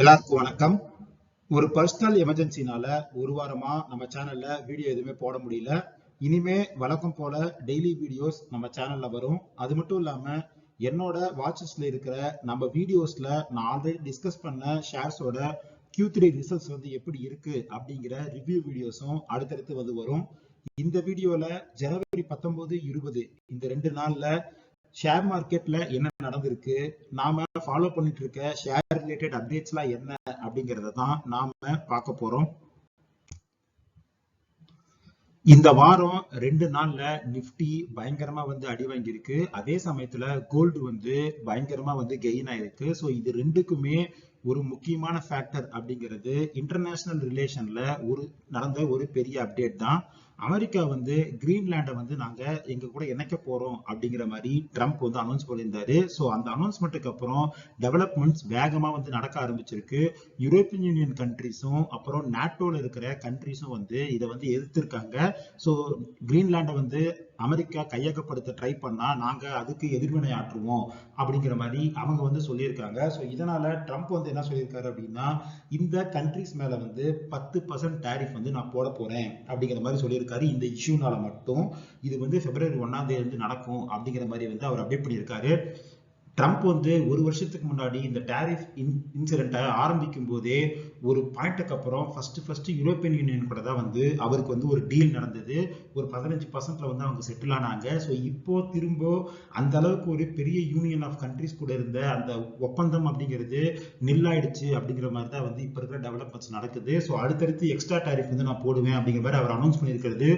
எல்லாருக்கும் வணக்கம். ஒரு பர்சனல் எமர்ஜென்சினால ஒரு வாரமா நம்ம சேனல்ல வீடியோ எதுவுமே போட முடியல. இனிமே வழக்கம் போல டெய்லி வீடியோஸ் நம்ம சேனல்ல வரும். அது மட்டும் இல்லாம என்னோட வாட்சஸ்ல இருக்கிற நம்ம வீடியோஸ்ல நான் ஆல்ரெடி டிஸ்கஸ் பண்ண ஷேர்ஸோட கியூ த்ரீ ரிசல்ட்ஸ் வந்து எப்படி இருக்கு அப்படிங்கிற ரிவ்யூ வீடியோஸும் அடுத்தடுத்து வந்து வரும். இந்த வீடியோல ஜனவரி பத்தொன்பது இருபது இந்த ரெண்டு நாள்ல ஷேர் மார்க்கெட்ல என்ன நடந்திருக்கு? நாம ஃபாலோ பண்ணிட்டு இருக்க ஷேர் ரிலேட்டட் அப்டேட்ஸ்லாம் என்ன அப்படிங்கறத தான் நாம பார்க்க போறோம். இந்த வாரம் ரெண்டு நாள்ல நிஃப்டி பயங்கரமா வந்து அடி வாங்கியிருக்கு. அதே சமயத்துல கோல்டு வந்து பயங்கரமா வந்து கெயின் ஆயிருக்கு. ஸோ இது ரெண்டுக்குமே ஒரு முக்கியமான ஃபேக்டர் அப்படிங்கிறது இன்டர்நேஷனல் ரிலேஷன்ல ஒரு நடந்த ஒரு பெரிய அப்டேட் தான். அமெரிக்கா வந்து கிரீன்லாண்டை வந்து நாங்க எங்க கூட இணைக்க போறோம் அப்படிங்கிற மாதிரி ட்ரம்ப் வந்து அனௌன்ஸ் பண்ணியிருந்தாரு. ஸோ அந்த அனௌன்ஸ்மெண்ட்டுக்கு அப்புறம் டெவலப்மெண்ட்ஸ் வேகமா வந்து நடக்க ஆரம்பிச்சிருக்கு. யூரோப்பியன் யூனியன் கண்ட்ரிஸும் அப்புறம் நாட்டோல இருக்கிற கண்ட்ரிஸும் வந்து இதை வந்து எதிர்த்திருக்காங்க. ஸோ கிரீன்லாண்டை வந்து அமெரிக்கா கையகப்படுத்த ட்ரை பண்ணா நாங்க அதுக்கு எதிர்வினை ஆற்றுவோம் அப்படிங்கிற மாதிரி அவங்க வந்து சொல்லியிருக்காங்க. ஸோ இதனால ட்ரம்ப் வந்து என்ன சொல்லியிருக்காரு அப்படின்னா இந்த கண்ட்ரிஸ் மேல வந்து பத்து பர்சன்ட் டேரிஃப் வந்து நான் போட போறேன் அப்படிங்கிற மாதிரி சொல்லியிருக்காரு. இந்த இஷ்யூனால மட்டும் இது வந்து பிப்ரவரி ஒன்னாம் தேதி வந்து நடக்கும் அப்படிங்கிற மாதிரி வந்து அவர் அப்டேட் பண்ணியிருக்காரு. ட்ரம்ப் வந்து ஒரு வருஷத்துக்கு முன்னாடி இந்த டேரிஃப் இன்சிடென்ட்டை ஆரம்பிக்கும் போதே ஒரு பாயிண்ட்டுக்கு அப்புறம் ஃபர்ஸ்ட் ஃபர்ஸ்ட் யூரோப்பியன் யூனியன் கூட தான் வந்து அவருக்கு வந்து ஒரு டீல் நடந்தது. ஒரு பதினஞ்சு பர்சன்ட்ல வந்து அவங்க செட்டில் ஆனாங்க. ஸோ இப்போ திரும்ப அந்த அளவுக்கு ஒரு பெரிய யூனியன் ஆஃப் கண்ட்ரிஸ் கூட இருந்த அந்த ஒப்பந்தம் அப்படிங்கிறது நில்லாயிடுச்சு அப்படிங்கிற மாதிரி தான் வந்து இப்போ இருக்கிற டெவலப்மெண்ட்ஸ் நடக்குது. ஸோ அடுத்தடுத்து எக்ஸ்ட்ரா டேரிஃப் வந்து நான் போடுவேன் அப்படிங்கிற மாதிரி அவர் அனௌன்ஸ் பண்ணியிருக்கிறது.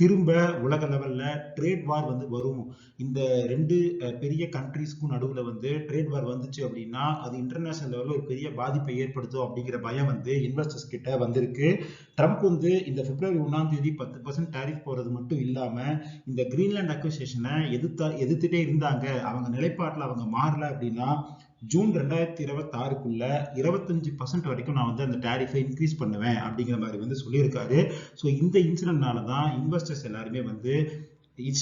திரும்ப உலக லெவல்ல ட்ரேட் வார் வந்து வரும். இந்த ரெண்டு பெரிய கண்ட்ரீஸ்க்கும் நடுவுல வந்து ட்ரேட் வார் வந்துச்சு அப்படின்னா அது இன்டர்நேஷனல் லெவலில் ஒரு பெரிய பாதிப்பை ஏற்படுத்தும் அப்படிங்கிற பயம் வந்து இன்வெஸ்டர்ஸ் கிட்ட வந்திருக்கு. ட்ரம்ப் வந்து இந்த பிப்ரவரி ஒன்றாம் தேதி பத்து பர்சன்ட் டேரிஃப் போறது மட்டும் இல்லாம இந்த கிரீன்லாண்ட் அக்விசேஷனை எதிர்த்தா எதிர்த்துட்டே இருந்தாங்க. அவங்க நிலைப்பாட்டில் அவங்க மாறல அப்படின்னா ஜூன் ரெண்டாயிரத்தி இருபத்தி ஆறுக்குள்ள இருபத்தஞ்சு பர்சன்ட் வரைக்கும் நான் வந்து அந்த டேரிஃபை இன்க்ரீஸ் பண்ணுவேன் அப்படிங்கிற மாதிரி வந்து சொல்லியிருக்காரு. ஸோ இந்த இன்சிடென்ட்னால தான் இன்வெஸ்டர்ஸ் எல்லாருமே வந்து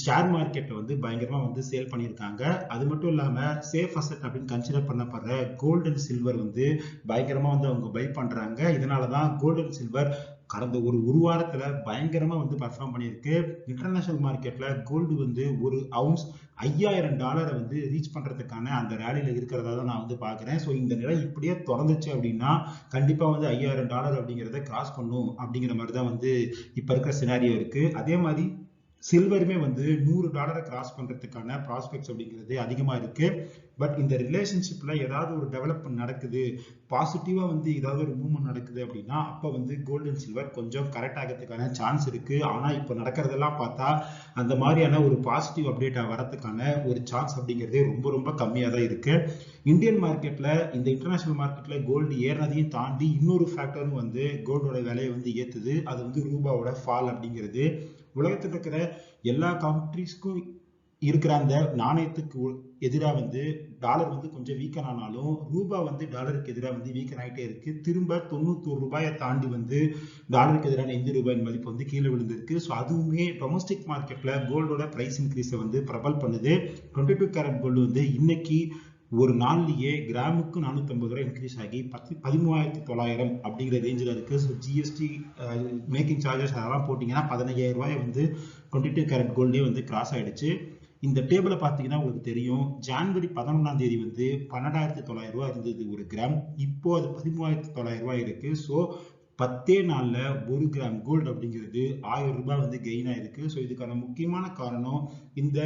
ஷேர் மார்க்கெட்டை வந்து பயங்கரமாக வந்து சேல் பண்ணியிருக்காங்க. அது மட்டும் இல்லாமல் சேஃப் அசட் அப்படின்னு கன்சிடர் பண்ணப்படுற கோல்டு அண்ட் சில்வர் வந்து பயங்கரமாக வந்து அவங்க பை பண்ணுறாங்க இதனால தான் கோல்டு அண்ட் சில்வர் கடந்த ஒரு ஒரு வாரத்துல பயங்கரமா வந்து பர்ஃபார்ம் பண்ணியிருக்கு. இன்டர்நேஷனல் மார்க்கெட்ல கோல்டு வந்து ஒரு அவுன்ஸ் ஐயாயிரம் டாலரை வந்து ரீச் பண்றதுக்கான அந்த ரேலியில இருக்கிறதா தான் நான் வந்து பாக்குறேன் ஸோ இந்த நிலை இப்படியே தொடர்ந்துச்சு அப்படின்னா கண்டிப்பா வந்து ஐயாயிரம் டாலர் அப்படிங்கிறத கிராஸ் பண்ணும் அப்படிங்கிற மாதிரி தான் வந்து இப்போ இருக்கிற சினாரியோ இருக்கு. அதே மாதிரி சில்வருமே வந்து நூறு டாலரை கிராஸ் பண்றதுக்கான ப்ராஸ்பெக்ட்ஸ் அப்படிங்கிறது அதிகமா இருக்கு. பட் இந்த ரிலேஷன்ஷிப்ல ஏதாவது ஒரு டெவலப்மெண்ட் நடக்குது பாசிட்டிவா வந்து ஏதாவது ஒரு மூவ்மெண்ட் நடக்குது அப்படின்னா அப்ப வந்து கோல்டு அண்ட் சில்வர் கொஞ்சம் கரெக்ட் ஆகிறதுக்கான சான்ஸ் இருக்கு. ஆனா இப்ப நடக்கிறதெல்லாம் பார்த்தா அந்த மாதிரியான ஒரு பாசிட்டிவ் அப்டேட் வரதுக்கான ஒரு சான்ஸ் அப்படிங்கிறதே ரொம்ப ரொம்ப கம்மியா தான் இருக்கு. இந்தியன் மார்க்கெட்ல இந்த இன்டர்நேஷனல் மார்க்கெட்ல கோல்டு ஏறினதையும் தாண்டி இன்னொரு ஃபேக்டரும் வந்து கோல்டோட விலையை வந்து ஏத்துது. அது வந்து ரூபாவோட ஃபால் அப்படிங்கிறது. உலகத்தில் இருக்கிற எல்லா கண்ட்ரிஸ்க்கும் இருக்கிற அந்த நாணயத்துக்கு எதிராக வந்து டாலர் வந்து கொஞ்சம் வீக்கன் ஆனாலும் ரூபா வந்து டாலருக்கு எதிராக வந்து வீக்கன் ஆகிட்டே இருக்கு. திரும்ப தொண்ணூத்தோரு ரூபாயை தாண்டி வந்து டாலருக்கு எதிரான இந்திய ரூபாயின் மதிப்பு வந்து கீழே விழுந்திருக்கு. ஸோ அதுவுமே டொமஸ்டிக் மார்க்கெட்ல கோல்டோட பிரைஸ் இன்க்ரீஸை வந்து பிரபல் பண்ணுது. டுவெண்ட்டி டூ கேரட் கோல்டு வந்து இன்னைக்கு ஒரு நாள்லயே கிராமுக்கு நானூத்தி ஐம்பது ரூபாய் இன்க்ரீஸ் ஆகி பத்து பதிமூவாயிரத்தி தொள்ளாயிரம் அப்படிங்கிற ரேஞ்சில் இருக்கு. ஸோ ஜிஎஸ்டி மேக்கிங் சார்ஜஸ் அதெல்லாம் போட்டிங்கன்னா பதினையாயிரம் ரூபாய் வந்து டுவெண்ட்டி டூ கேரட் கோல்டே வந்து கிராஸ் ஆயிடுச்சு. இந்த டேபிளை பார்த்தீங்கன்னா உங்களுக்கு தெரியும். ஜான்வரி பதினொன்றாம் தேதி வந்து பன்னெண்டாயிரத்தி தொள்ளாயிரம் ரூபாய் இருந்தது ஒரு கிராம் இப்போ அது பதிமூவாயிரத்தி தொள்ளாயிரம் ரூபாய் இருக்கு. ஸோ பத்தே நாளில் ஒரு கிராம் கோல்டு அப்படிங்கிறது ஆயிரம் ரூபாய் வந்து கெயின் ஆயிருக்கு. ஸோ இதுக்கான முக்கியமான காரணம் இந்த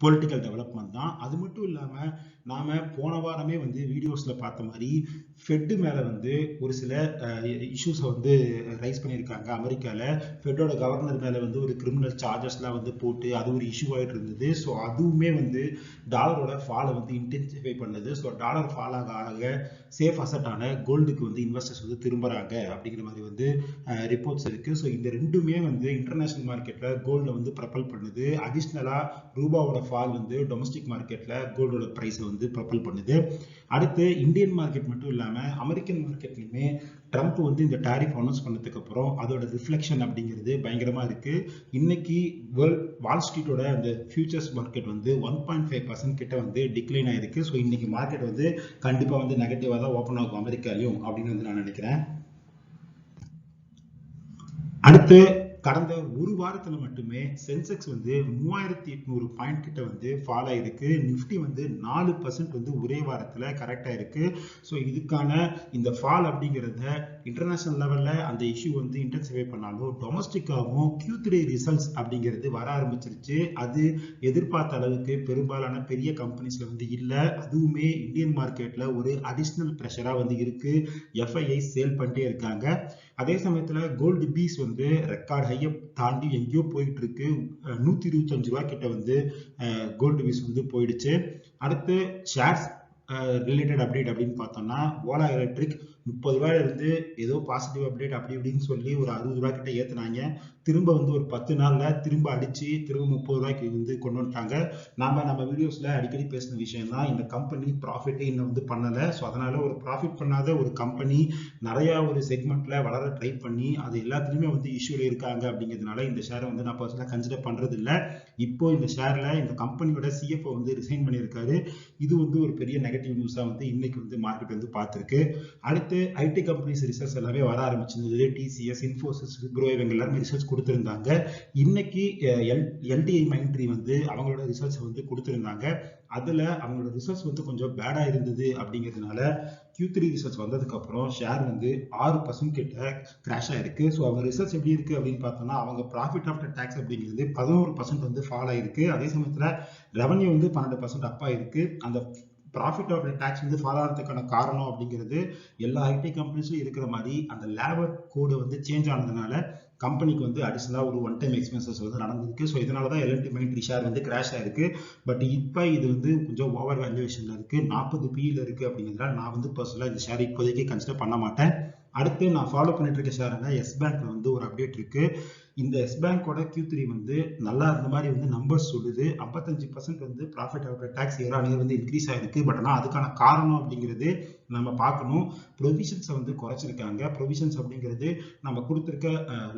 பொலிட்டிக்கல் டெவலப்மெண்ட் தான். அது மட்டும் இல்லாம நாம போன வாரமே வந்து வீடியோஸ்ல பார்த்த மாதிரி ஃபெட்டு மேலே வந்து ஒரு சில இஷ்யூஸை வந்து ரைஸ் பண்ணியிருக்காங்க. அமெரிக்காவில் ஃபெட்டோட கவர்னர் மேலே வந்து ஒரு கிரிமினல் சார்ஜஸ்லாம் வந்து போட்டு அது ஒரு இஷ்யூ ஆகிட்டு இருந்தது. ஸோ அதுவுமே வந்து டாலரோட ஃபாலை வந்து இன்டென்சிஃபை பண்ணுது. ஸோ டாலர் ஃபால் ஆக ஆக சேஃப் அசட்டான கோல்டுக்கு வந்து இன்வெஸ்டர்ஸ் வந்து திரும்புறாங்க அப்படிங்கிற மாதிரி வந்து ரிப்போர்ட்ஸ் இருக்குது ஸோ இந்த ரெண்டுமே வந்து இன்டர்நேஷ்னல் மார்க்கெட்டில் கோல்டை வந்து ப்ரப்பல் பண்ணுது. அடிஷ்னலாக ரூபாவோட ஃபால் வந்து டொமஸ்டிக் மார்க்கெட்டில் கோல்டோட ப்ரைஸை வந்து ப்ரப்பல் பண்ணுது. அடுத்து இந்தியன் மார்க்கெட் மட்டும் இல்லாமல் அமெரிக்கன் மார்க்கெட்லையுமே ட்ரம்ப் வந்து இந்த டாரிஃப் அனௌன்ஸ் பண்ணதுக்கு அப்புறம் அதோட ரிஃப்ளெக்ஷன் அப்படிங்கிறது பயங்கரமாக இருக்குது இன்னைக்கு வேர்ல்ட் வால் ஸ்ட்ரீட்டோட அந்த ஃபியூச்சர்ஸ் மார்க்கெட் வந்து ஒன் பாயிண்ட் ஃபைவ் பர்சன்ட் கிட்ட வந்து டிக்ளைன் ஆயிருக்கு. ஸோ இன்னைக்கு மார்க்கெட் வந்து கண்டிப்பாக வந்து நெகட்டிவாக தான் ஓப்பன் ஆகும் அமெரிக்காலையும் அப்படின்னு வந்து நான் நினைக்கிறேன். அடுத்து கடந்த ஒரு வாரத்துல மட்டுமே சென்செக்ஸ் வந்து மூவாயிரத்தி எட்நூறு பாயிண்ட் கிட்ட வந்து ஃபால் ஆயிருக்கு. நிஃப்டி வந்து நாலு பர்சன்ட் வந்து ஒரே வாரத்துல கரெக்டா இருக்கு ஸோ இதுக்கான இந்த ஃபால் அப்படிங்கிறத இன்டர்நேஷனல் லெவலில் அந்த இஷ்யூ வந்து இன்டென்சிஃபை பண்ணாலும் டொமஸ்டிக்காகவும் கியூ த்ரீ ரிசல்ட்ஸ் அப்படிங்கிறது வர ஆரம்பிச்சிருச்சு. அது எதிர்பார்த்த அளவுக்கு பெரும்பாலான பெரிய கம்பெனிஸில் வந்து இல்லை. அதுவுமே இந்தியன் மார்க்கெட்டில் ஒரு அடிஷ்னல் ப்ரெஷராக வந்து இருக்குது எஃப்ஐஐ சேல் பண்ணிட்டே இருக்காங்க. அதே சமயத்தில் கோல்டு பீஸ் வந்து ரெக்கார்ட் ஹையை தாண்டி எங்கேயோ போயிட்டு இருக்கு நூற்றி இருபத்தஞ்சு ரூபா கிட்ட வந்து கோல்டு பீஸ் வந்து போயிடுச்சு. அடுத்து ஷேர்ஸ் ரிலேட்டட் அப்டேட் அப்படின்னு பார்த்தோம்னா ஓலா எலக்ட்ரிக் முப்பது ரூபாயில இருந்து ஏதோ பாசிட்டிவ் அப்டேட் அப்படி இப்படின்னு சொல்லி ஒரு அறுபது ரூபா கிட்ட ஏத்துனாங்க. திரும்ப வந்து ஒரு பத்து நாள்ல திரும்ப அடிச்சு திரும்ப முப்பது ரூபாய்க்கு வந்து கொண்டு வந்துட்டாங்க. நாம நம்ம வீடியோஸ்ல அடிக்கடி பேசின விஷயம் தான். இந்த கம்பெனி ப்ராஃபிட்டே இன்னும் வந்து பண்ணல. ஸோ அதனால ஒரு ப்ராஃபிட் பண்ணாத ஒரு கம்பெனி நிறைய ஒரு செக்மெண்ட்ல வளர ட்ரை பண்ணி அது எல்லாத்துலயுமே வந்து இஷ்யூல இருக்காங்க அப்படிங்கிறதுனால இந்த ஷேரை வந்து நான் பர்சனலாக கன்சிடர் பண்றது இல்லை இப்போ இந்த ஷேர்ல இந்த கம்பெனியோட சிஎஃப்ஓ வந்து ரிசைன் பண்ணியிருக்காரு. இது வந்து ஒரு பெரிய நெகட்டிவ் நியூஸா வந்து இன்னைக்கு வந்து மார்க்கெட் வந்து பார்த்துருக்கு. அடுத்து ஐடி கம்பெனிஸ் ரிசர்ச் எல்லாமே வர ஆரம்பிச்சிருந்தது. டிசிஎஸ் இன்ஃபோசிஸ் க்ரோ இவங்க எல்லாருமே ரிசர்ச் கொடுத்துருந்தாங்க. இன்னைக்கு எல் எல்டிஐ மைண்ட்ரி வந்து அவங்களோட ரிசர்ச் வந்து கொடுத்துருந்தாங்க. அதுல அவங்களோட ரிசர்ச் வந்து கொஞ்சம் பேடா இருந்தது அப்படிங்கிறதுனால கியூ த்ரீ ரிசர்ச் வந்ததுக்கு அப்புறம் ஷேர் வந்து ஆறு பர்சன்ட் கிட்ட கிராஷ் ஆயிருக்கு. ஸோ அவங்க ரிசர்ச் எப்படி இருக்கு அப்படின்னு பார்த்தோம்னா அவங்க ப்ராஃபிட் ஆஃப்டர் டேக்ஸ் அப்படிங்கிறது பதினோரு பர்சன்ட் வந்து ஃபால் ஆயிருக்கு. அதே சமயத்துல ரெவன்யூ வந்து பன்னெண்டு பர்சன்ட் அப் ஆயிருக்கு. அந்த ப்ராஃபிட் ஆஃப்டர் டேக்ஸ் வந்து ஃபாலோ ஆகிறதுக்கான காரணம் அப்படிங்கிறது எல்லா ஐடி கம்பெனிஸ்லையும் இருக்கிற மாதிரி அந்த லேபர் கோடு வந்து சேஞ்ச் ஆனதுனால கம்பெனிக்கு வந்து அடிஷனலாக ஒரு ஒன் டைம் எக்ஸ்பென்சஸ் வந்து நடந்திருக்கு. ஸோ இதனால தான் எல்என்டி மைண்ட்ரி ஷேர் வந்து கிராஷ் ஆயிருக்கு. பட் இப்போ இது வந்து கொஞ்சம் ஓவர் வேல்யூவேஷனில் இருக்கு. நாற்பது பியில் இருக்கு அப்படிங்கிறதுனால நான் வந்து பர்சனலாக இந்த ஷேர் இப்போதைக்கு கன்சிடர் பண்ண மாட்டேன். அடுத்து நான் ஃபாலோ பண்ணிட்டு இருக்க ஷேருங்க எஸ் பேங்க்ல வந்து ஒரு அப்டேட் இருக்கு. இந்த எஸ் பேங்கோட கியூ த்ரீ வந்து நல்லா இருந்த மாதிரி வந்து நம்பர்ஸ் சொல்லுது. ஐம்பத்தஞ்சு பர்சன்ட் வந்து profit after tax year on year வந்து இன்க்ரீஸ் ஆயிருக்கு. பட் ஆனால் அதுக்கான காரணம் அப்படிங்கிறது நம்ம பார்க்கணும். ப்ரொவிஷன்ஸை வந்து குறைச்சிருக்காங்க. ப்ரொவிஷன்ஸ் அப்படிங்கிறது நம்ம கொடுத்துருக்க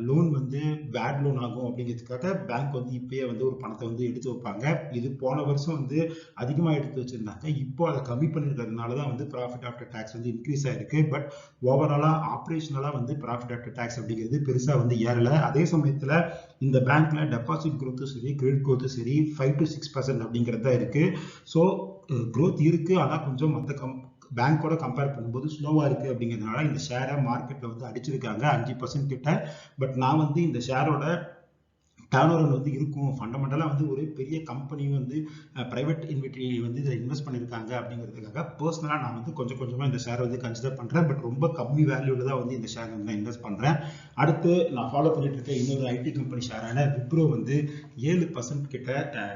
லோன் வந்து பேட் லோன் ஆகும் அப்படிங்கிறதுக்காக பேங்க் வந்து இப்பயே வந்து ஒரு பணத்தை வந்து எடுத்து வைப்பாங்க. இது போன வருஷம் வந்து அதிகமாக எடுத்து வச்சுருந்தாங்க. இப்போ அதை கம்மி பண்ணிருக்கிறதுனால தான் வந்து ப்ராஃபிட் ஆஃப்டர் டேக்ஸ் வந்து இன்க்ரீஸ் ஆயிருக்கு. பட் ஓவராலாக ஆப்ரேஷனலாக வந்து ப்ராஃபிட் ஆஃப்டர் டேக்ஸ் அப்படிங்கிறது பெருசாக வந்து ஏறலை. அதே சமயத்தில் இந்த பேங்க்ல டெபாசிட் குரோத்தும் சரி கிரெடிட் குரோத்தும் சரி ஃபைவ் டு சிக்ஸ் பர்சன்ட் அப்படிங்கிறது தான் இருக்கு. ஸோ குரோத் இருக்கு. ஆனால் கொஞ்சம் மற்ற கம் பேங்க்கோட கம்பேர் பண்ணும்போது ஸ்லோவாக இருக்குது அப்படிங்கிறதுனால இந்த ஷேரை மார்க்கெட்டில் வந்து அடிச்சிருக்காங்க அஞ்சு பர்சன்ட் கிட்ட. பட் நான் வந்து இந்த ஷேரோட டேர்ன் ஓவர் வந்து இருக்கும். ஃபண்டமெண்டலாக வந்து ஒரு பெரிய கம்பெனி வந்து ப்ரைவேட் இன்வெட்டி வந்து இதில் இன்வெஸ்ட் பண்ணியிருக்காங்க அப்படிங்கிறதுக்காக பர்சனலாக நான் வந்து கொஞ்சம் கொஞ்சமாக இந்த ஷேர் வந்து கன்சிடர் பண்ணுறேன் பட் ரொம்ப கம்மி வேல்யூவில் தான் வந்து இந்த ஷேர் வந்து நான் இன்வெஸ்ட் பண்ணுறேன் அடுத்து நான் ஃபாலோ பண்ணிட்டு இருக்க இன்னொரு ஐடி கம்பெனி ஷேரான விப்ரோ வந்து ஏழு பர்சன்ட் கிட்ட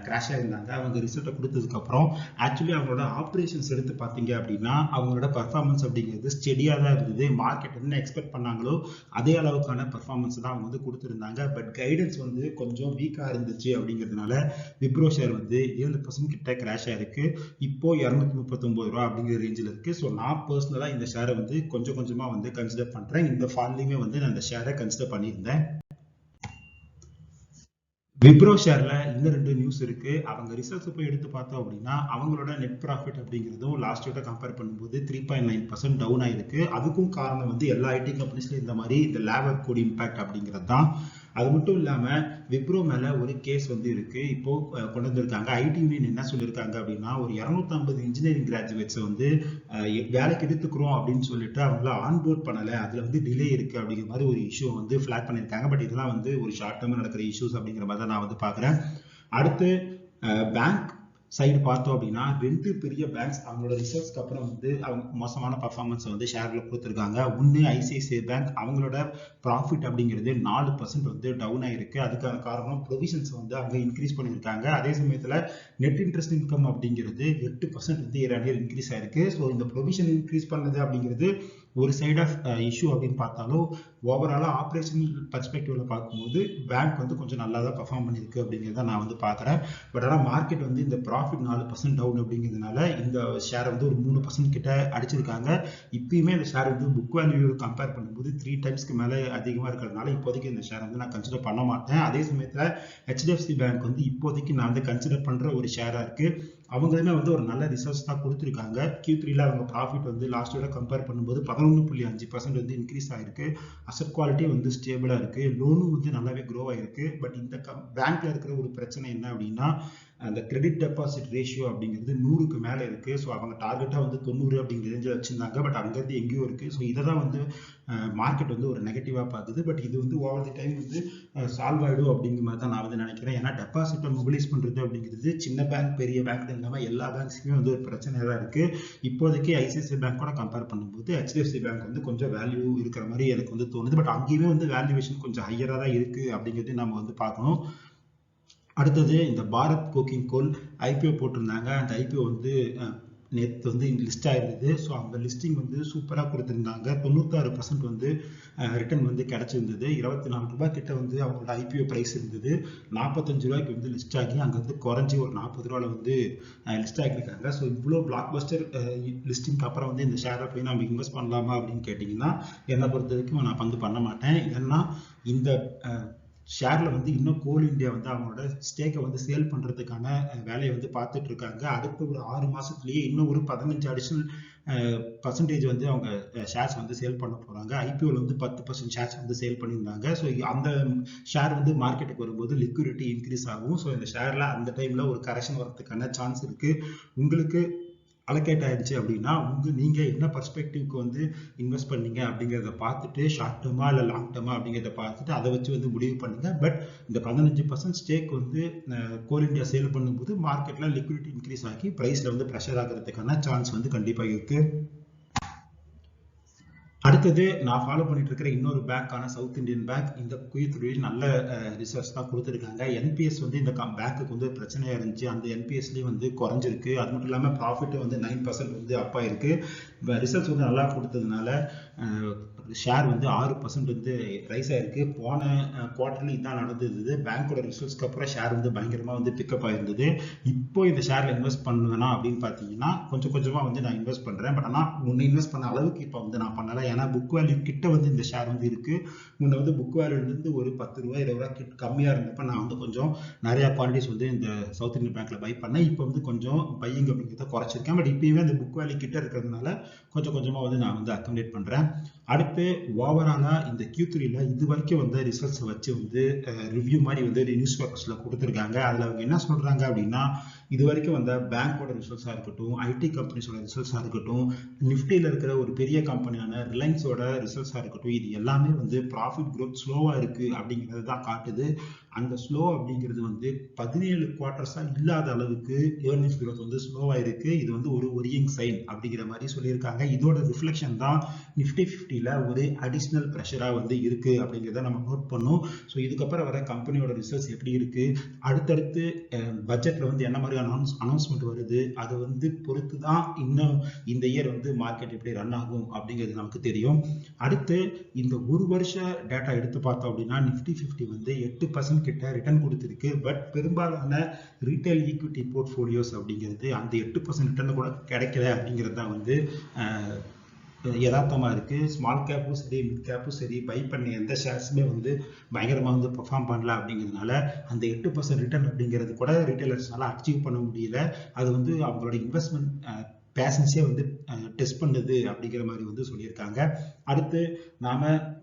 கிராஷ் ஆயிருந்தாங்க. அவங்க ரிசல்ட்டை கொடுத்ததுக்கப்புறம் ஆக்சுவலி அவங்களோட ஆப்ரேஷன்ஸ் எடுத்து பார்த்தீங்க அப்படின்னா அவங்களோட பர்ஃபார்மன்ஸ் அப்படிங்கிறது ஸ்டெடியாக தான் இருந்தது. மார்க்கெட் என்ன எக்ஸ்பெக்ட் பண்ணாங்களோ அதே அளவுக்கான பர்ஃபார்மன்ஸ் தான் அவங்க வந்து கொடுத்துருந்தாங்க. பட் கைடன்ஸ் வந்து கொஞ்சம் வீக்காக இருந்துச்சு அப்படிங்கிறதுனால விப்ரோ ஷேர் வந்து ஏழு பர்சன்ட் கிட்ட கிராஷ் ஆயிருக்கு. இப்போ இரநூத்தி முப்பத்தொம்பது ரூபா அப்படிங்கிற ரேஞ்சில் இருக்குது ஸோ நான் பர்சனலாக இந்த ஷேரை வந்து கொஞ்சம் கொஞ்சமாக வந்து கன்சிடர் பண்ணுறேன் இந்த ஃபால்லையுமே வந்து நான் இந்த ஷேரை கன்சிடர் பண்ணியிருந்தேன். விப்ரோ ஷேர்ல இந்த ரெண்டு நியூஸ் இருக்கு. அவங்க ரிசல்ட்ஸ் போய் எடுத்து பார்த்தோம் அப்படின்னா அவங்களோட நெட் ப்ராஃபிட் அப்படிங்கிறதும் லாஸ்ட் இயர்ட்ட கம்பேர் பண்ணும்போது three point nine percent down ஆயிருக்கு. அதுக்கும் காரணம் வந்து எல்லா ஐடி கம்பெனிஸ்லயும் இந்த மாதிரி இந்த லேபர் கோட் இம்பாக்ட் அப்படிங்கிறது தான். அது மட்டும் இல்லாம விப்ரோ மேல ஒரு கேஸ் வந்து இருக்கு. இப்போ கொண்டு வந்திருக்காங்க. ஐடி யூனியன் என்ன சொல்லியிருக்காங்க அப்படின்னா ஒரு 250 இன்ஜினியரிங் கிராஜுவேட்ஸை வந்து எ- வேலைக்கு எடுத்துக்கிறோம் அப்படின்னு சொல்லிட்டு அவங்கள ஆன்போர்ட் பண்ணல. அதுல வந்து டிலே இருக்கு அப்படிங்கிற மாதிரி ஒரு இஷ்யூ வந்து ஃபிளாக் பண்ணியிருக்காங்க. பட் இதெல்லாம் வந்து ஒரு ஷார்ட் டேர்ம் நடக்கிற இஷ்யூஸ் அப்படிங்கிற மாதிரி தான் நான் வந்து பாக்குறேன் அடுத்து பேங்க் சைடு பார்த்தோம் அப்படின்னா ரெண்டு பெரிய பேங்க்ஸ் அவங்களோட ரிசர்ச்க்கு அப்புறம் வந்து அவங்க மோசமான பர்ஃபார்மன்ஸ் வந்து ஷேர்ல கொடுத்துருக்காங்க. ஒன்று ஐசிஐசிஐ பேங்க் அவங்களோட ப்ராஃபிட் அப்படிங்கிறது நாலு பர்சன்ட் வந்து டவுன் ஆயிருக்கு. அதுக்கான காரணம் ப்ரொவிஷன்ஸ் வந்து அவங்க இன்க்ரீஸ் பண்ணியிருக்காங்க. அதே சமயத்தில் நெட் இன்ட்ரெஸ்ட் இன்கம் அப்படிங்கிறது எட்டு பர்சன்ட் வந்து இயர் இன்க்ரீஸ் ஆயிருக்கு. ஸோ இந்த ப்ரொவிஷன் இன்க்ரீஸ் பண்ணது அப்படிங்கிறது ஒரு சைட் ஆஃப் இஷ்யூ அப்படின்னு பார்த்தாலும் ஓவராலாக ஆப்ரேஷனல் பர்ஸ்பெக்டிவ்ல பார்க்கும்போது பேங்க் வந்து கொஞ்சம் நல்லா தான் பர்ஃபார்ம் பண்ணியிருக்கு அப்படிங்கிறத நான் வந்து பார்க்குறேன். பட் ஆனால் மார்க்கெட் வந்து இந்த ப்ராஃபிட் நாலு பர்சன்ட் டவுன் அப்படிங்கிறதுனால இந்த ஷேர் வந்து ஒரு மூணு பர்சன்ட் கிட்ட அடிச்சிருக்காங்க. இப்பயுமே இந்த ஷேர் வந்து புக் வேல்யூ கம்பேர் பண்ணும்போது த்ரீ டைம்ஸ்க்கு மேலே அதிகமாக இருக்கிறதுனால இப்போதைக்கு இந்த ஷேர் வந்து நான் கன்சிடர் பண்ண மாட்டேன். அதே சமயத்தில் ஹெச்டிஎஃப்சி பேங்க் வந்து இப்போதைக்கு நான் வந்து கன்சிடர் பண்ணுற ஒரு ஷேராக இருக்குது அவங்களுமே வந்து ஒரு நல்ல ரிசல்ட்ஸ் தான் கொடுத்துருக்காங்க. கியூ த்ரீல அவங்க ப்ராஃபிட் வந்து லாஸ்ட் விட கம்பேர் பண்ணும்போது பதினொன்று புள்ளி அஞ்சு பர்சன்ட் வந்து இன்க்ரீஸ் ஆயிருக்கு. அசட் குவாலிட்டி வந்து ஸ்டேபிளாக இருக்கு. லோனும் வந்து நல்லாவே க்ரோ ஆயிருக்கு. பட் இந்த கம் பேங்க்ல இருக்கிற ஒரு பிரச்சனை என்ன அப்படின்னா அந்த கிரெடிட் டெபாசிட் ரேஷியோ அப்படிங்கிறது நூறுக்கு மேலே இருக்கு. ஸோ அவங்க டார்கெட்டாக வந்து தொண்ணூறு அப்படிங்கிற ரேஞ்சில் வச்சிருந்தாங்க. பட் அங்கேருந்து எங்கேயோ இருக்கு. ஸோ இதை தான் வந்து மார்க்கெட் வந்து ஒரு நெகட்டிவாக பார்க்குது பட் இது வந்து ஓவர் தி டைம் வந்து சால்வ் ஆகிடும் அப்படிங்கிற மாதிரி தான் நான் வந்து நினைக்கிறேன். ஏன்னா டெபாசிட்டை மொபிலைஸ் பண்ணுறது அப்படிங்கிறது சின்ன பேங்க் பெரிய பேங்க் இல்லாமல் எல்லா பேங்க்ஸுக்குமே வந்து ஒரு பிரச்சனையாக தான் இருக்குது இப்போதைக்கு ஐசிஐசிஐ பேங்க்கோட கம்பேர் பண்ணும்போது ஹெச்டிஎஃப்சி பேங்க் வந்து கொஞ்சம் வேல்யூ இருக்கிற மாதிரி எனக்கு வந்து தோணுது. பட் அங்கேயுமே வந்து வேல்யூவேஷன் கொஞ்சம் ஹையராக தான் இருக்குது அப்படிங்கிறது நம்ம வந்து பார்க்கணும். அடுத்தது இந்த பாரத் கோக்கிங் கோல் ஐபிஓ போட்டிருந்தாங்க. அந்த ஐபிஓ வந்து நேற்று வந்து லிஸ்ட் ஆயிருந்தது. ஸோ அந்த லிஸ்டிங் வந்து சூப்பராக கொடுத்துருந்தாங்க. தொண்ணூத்தாறு பர்சன்ட் வந்து ரிட்டர்ன் வந்து கிடச்சிருந்தது. இருபத்தி நாலு ரூபாய் கிட்ட வந்து அவங்களோட ஐபிஓ ப்ரைஸ் இருந்தது. நாற்பத்தஞ்சு ரூபாய்க்கு வந்து லிஸ்ட் ஆகி அங்கே வந்து குறைஞ்சி ஒரு நாற்பது ரூபாவில் வந்து லிஸ்ட் ஆகியிருக்காங்க ஸோ இவ்வளோ பிளாக் பஸ்டர் லிஸ்டிங்க்கு அப்புறம் வந்து இந்த ஷேரை போய் நம்ம இன்வெஸ்ட் பண்ணலாமா அப்படின்னு கேட்டிங்கன்னா என்னை பொறுத்த வரைக்கும் நான் பங்கு பண்ண மாட்டேன். ஏன்னா இந்த ஷேர்ல வந்து இன்னும் கோல் இந்தியா வந்து அவங்களோட ஸ்டேக்கை வந்து சேல் பண்றதுக்கான வேலையை வந்து பார்த்துட்டு இருக்காங்க. அடுத்த ஒரு ஆறு மாசத்துலயே இன்னும் ஒரு பதினஞ்சு அடிஷனல் பர்சன்டேஜ் வந்து அவங்க ஷேர்ஸ் வந்து சேல் பண்ண போறாங்க. ஐபிஓவில் வந்து பத்து பர்சன்ட் ஷேர்ஸ் வந்து சேல் பண்ணியிருந்தாங்க. ஸோ அந்த ஷேர் வந்து மார்க்கெட்டுக்கு வரும்போது லிக்விடிட்டி இன்க்ரீஸ் ஆகும். ஸோ இந்த ஷேர்ல அந்த டைம்ல ஒரு கரெக்ஷன் வரதுக்கான சான்ஸ் இருக்கு. உங்களுக்கு அலோகேட் ஆயிடுச்சு அப்படின்னா உங்க நீங்க என்ன பர்ஸ்பெக்டிவ்க்கு வந்து இன்வெஸ்ட் பண்ணீங்க அப்படிங்கிறத பார்த்துட்டு ஷார்ட் டேர்மா இல்லை லாங் டேர்மா அப்படிங்கிறத பார்த்துட்டு அதை வச்சு வந்து முடிவு பண்ணுங்க. பட் இந்த பதினஞ்சு பர்சன்ட் ஸ்டேக் வந்து கோல் இந்தியா சேல் பண்ணும்போது மார்க்கெட்ல லிக்விடிட்டி இன்க்ரீஸ் ஆகி பிரைஸ்ல வந்து ப்ரெஷர் ஆகிறதுக்கான சான்ஸ் வந்து கண்டிப்பாக இருக்குது அடுத்தது நான் ஃபாலோ பண்ணிட்டு இருக்கிற இன்னொரு பேங்க்கான சவுத் இந்தியன் பேங்க் இந்த குயித்துறையில் நல்ல ரிசர்ச் தான் கொடுத்துருக்காங்க. என்பிஎஸ் வந்து இந்த பேங்க்குக்கு வந்து பிரச்சனையாக இருந்துச்சு. அந்த என்பிஎஸ்லேயும் வந்து குறைஞ்சிருக்கு. அது மட்டும் இல்லாமல் ப்ராஃபிட் வந்து நைன் பர்சன்ட் வந்து அப் ஆயிருக்கு. ரிசல்ட்ஸ் வந்து நல்லா கொடுத்ததுனால ஷேர் வந்து ஆறு பர்சன்ட் வந்து ரைஸ் ஆயிருக்கு. போன குவார்டர்லி இதான் நடந்தது. பேங்க்கோட ரிசல்ட்ஸ்க்கு அப்புறம் ஷேர் வந்து பயங்கரமாக வந்து பிக்கப் ஆயிருந்தது. இப்போ இந்த ஷேர்ல இன்வெஸ்ட் பண்ணுவேனா அப்படின்னு பார்த்தீங்கன்னா கொஞ்சம் கொஞ்சமாக வந்து நான் இன்வெஸ்ட் பண்ணுறேன் பட் ஆனால் முன்னே இன்வெஸ்ட் பண்ண அளவுக்கு இப்போ வந்து நான் பண்ணலை. ஏன்னா புக் வேல்யூ கிட்ட வந்து இந்த ஷேர் வந்து இருக்கு. முன்ன வந்து புக் வேல்யூலேருந்து ஒரு பத்து ரூபா இருபது ரூபா கிட்ட கம்மியாக இருந்தப்ப நான் வந்து கொஞ்சம் நிறைய குவாலிட்டிஸ் வந்து இந்த சவுத் இந்தியன் பேங்க்ல பை பண்ணேன். இப்போ வந்து கொஞ்சம் பையிங் அப்படிங்கிறத குறைச்சிருக்கேன். பட் இப்பயுமே அந்த புக் வேல்யூ கிட்ட இருக்கிறதுனால கொஞ்சம் கொஞ்சமாக வந்து நான் வந்து அக்கமடேட் பண்ணுறேன் அடுத்து ஓவராலா இந்த கியூ த்ரீல இது வரைக்கும் வந்த ரிசல்ட்ஸ் வச்சு வந்து ரிவ்யூ மாதிரி வந்து நியூஸ் பேப்பர்ஸ்ல கொடுத்துருக்காங்க. அதுல அவங்க என்ன சொல்றாங்க அப்படின்னா இது வரைக்கும் வந்த பேங்கோட ரிசல்ட்ஸாக இருக்கட்டும் ஐடி கம்பெனிஸோட ரிசல்ட்ஸாக இருக்கட்டும் நிஃப்டியில் இருக்கிற ஒரு பெரிய கம்பெனியான ரிலையன்ஸோட ரிசல்ட்ஸாக இருக்கட்டும் இது எல்லாமே வந்து ப்ராஃபிட் க்ரோத் ஸ்லோவாக இருக்குது அப்படிங்கிறது தான் காட்டுது. அந்த ஸ்லோ அப்படிங்கிறது வந்து பதினேழு குவார்டர்ஸா இல்லாத அளவுக்கு ஏர்னிங்ஸ் க்ரோத் வந்து ஸ்லோவாக இருக்குது இது வந்து ஒரு ஒரியிங் சைன் அப்படிங்கிற மாதிரி சொல்லியிருக்காங்க. இதோட ரிஃப்ளெக்ஷன் தான் நிஃப்டி ஃபிஃப்டியில் ஒரு அடிஷ்னல் ப்ரெஷராக வந்து இருக்குது அப்படிங்கிறத நம்ம நோட் பண்ணோம். ஸோ இதுக்கப்புறம் வர கம்பெனியோட ரிசல்ட்ஸ் எப்படி இருக்குது அடுத்தடுத்து பட்ஜெட்டில் வந்து என்ன மாதிரி அனௌன்ஸ் அனௌன்ஸ்மெண்ட் வருது அதை வந்து பொறுத்து தான் இன்னும் இந்த இயர் வந்து மார்க்கெட் எப்படி ரன் ஆகும் அப்படிங்கிறது நமக்கு தெரியும். அடுத்து இந்த ஒரு வருஷ டேட்டா எடுத்து பார்த்தோம் அப்படின்னா நிஃப்டி ஃபிஃப்டி வந்து எட்டு பர்சன்ட் கிட்ட ரிட்டர்ன் கொடுத்துருக்கு. பட் பெரும்பாலான ரீட்டைல் ஈக்விட்டி போர்ட்ஃபோலியோஸ் அப்படிங்கிறது அந்த எட்டு பர்சன்ட் ரிட்டர்ன் கூட கிடைக்கல அப்படிங்கிறது தான் வந்து யதார்த்தமாக இருக்கு. ஸ்மால் கேப்பும் சரி மிட் கேப்பும் சரி பை பண்ண எந்த ஷேர்ஸுமே வந்து பயங்கரமா வந்து பெர்ஃபார்ம் பண்ணல அப்படிங்கிறதுனால அந்த எட்டு பர்சன்ட் ரிட்டர்ன் அப்படிங்கிறது கூட ரீட்டைலர்ஸ்னால அச்சீவ் பண்ண முடியல. அது வந்து அவங்களோட இன்வெஸ்ட்மெண்ட் பேஷன்ஸே வந்து டெஸ்ட் பண்ணுது அப்படிங்கிற மாதிரி வந்து சொல்லியிருக்காங்க. அடுத்து நாம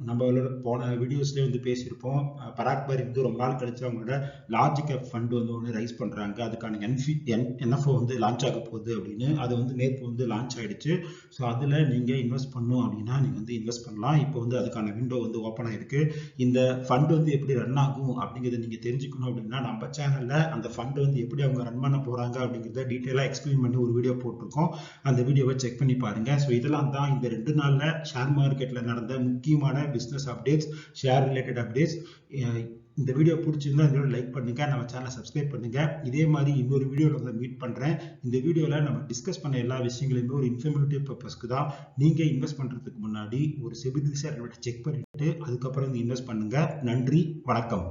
நம்மளோட போன வீடியோஸ்லேயே வந்து பேசியிருப்போம். பராக் பாரி வந்து ரொம்ப நாள் கழிச்சு அவங்களோட லார்ஜ் கேப் ஃபண்ட் வந்து ஒன்று ரைஸ் பண்ணுறாங்க அதுக்கான என்ஃபி என் என்எஃப்ஓ வந்து லான்ச் ஆக போகுது அப்படின்னு. அது வந்து நேற்று வந்து லான்ச் ஆகிடுச்சு ஸோ அதில் நீங்கள் இன்வெஸ்ட் பண்ணும் அப்படின்னா நீங்கள் வந்து இன்வெஸ்ட் பண்ணலாம். இப்போ வந்து அதுக்கான விண்டோ வந்து ஓப்பன் ஆகிருக்கு இந்த ஃபண்ட் வந்து எப்படி ரன் ஆகும் அப்படிங்கிறத நீங்கள் தெரிஞ்சுக்கணும் அப்படின்னா நம்ம சேனலில் அந்த ஃபண்ட் வந்து எப்படி அவங்க ரன் பண்ண போகிறாங்க அப்படிங்கிறத டீட்டெயிலாக எக்ஸ்பிளைன் பண்ணி ஒரு வீடியோ போட்டிருக்கோம். அந்த வீடியோவை செக் பண்ணி பாருங்க. ஸோ இதெல்லாம் தான் இந்த ரெண்டு நாளில் ஷேர் மார்க்கெட்டில் நடந்த முக்கியமான business updates share related updates இந்த வீடியோ பிடிச்சிருந்தா இந்த வீடியோ லைக் பண்ணுங்க. நம்ம சேனலை சப்ஸ்கிரைப் பண்ணுங்க. இதே மாதிரி இன்னொரு வீடியோவில் வந்து மீட் பண்றேன். இந்த வீடியோல நம்ம டிஸ்கஸ் பண்ண எல்லா விஷயங்களையுமே ஒரு இன்ஃபர்மேட்டிவ் பர்பஸ்க்கு தான். நீங்க இன்வெஸ்ட் பண்றதுக்கு முன்னாடி ஒரு செபிலிட்டி செக் பண்ணிட்டு அதுக்கப்புறம் இன்வெஸ்ட் பண்ணுங்க. நன்றி வணக்கம்.